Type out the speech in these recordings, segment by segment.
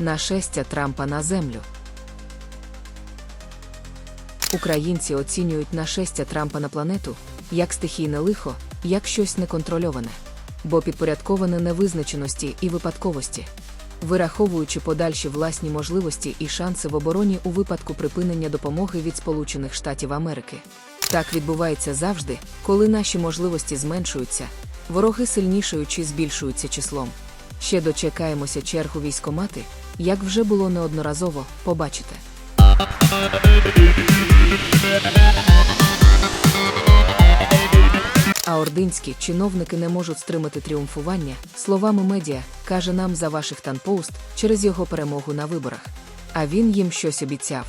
нашестя Трампа на землю. Українці оцінюють нашестя Трампа на планету як стихійне лихо, як щось неконтрольоване, бо підпорядковане невизначеності і випадковості, вираховуючи подальші власні можливості і шанси в обороні у випадку припинення допомоги від Сполучених Штатів Америки. Так відбувається завжди, коли наші можливості зменшуються, вороги сильнішають чи збільшуються числом. Ще дочекаємося чергу військомати, як вже було неодноразово, побачите. А ординські чиновники не можуть стримати тріумфування, словами медіа, каже нам за Вашингтон Пост через його перемогу на виборах. А він їм щось обіцяв,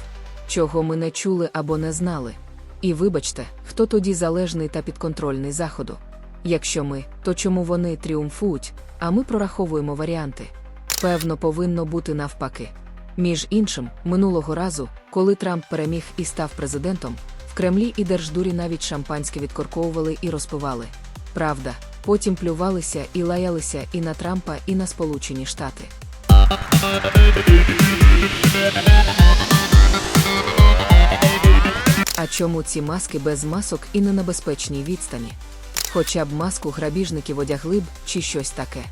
чого ми не чули або не знали. І вибачте, хто тоді залежний та підконтрольний Заходу. Якщо ми, то чому вони тріумфують, а ми прораховуємо варіанти? Певно, повинно бути навпаки. Між іншим, минулого разу, коли Трамп переміг і став президентом, в Кремлі і Держдурі навіть шампанське відкорковували і розпивали. Правда, потім плювалися і лаялися і на Трампа, і на Сполучені Штати. А чому ці маски без масок і на небезпечній відстані? Хоча б маску грабіжників одягли б чи щось таке.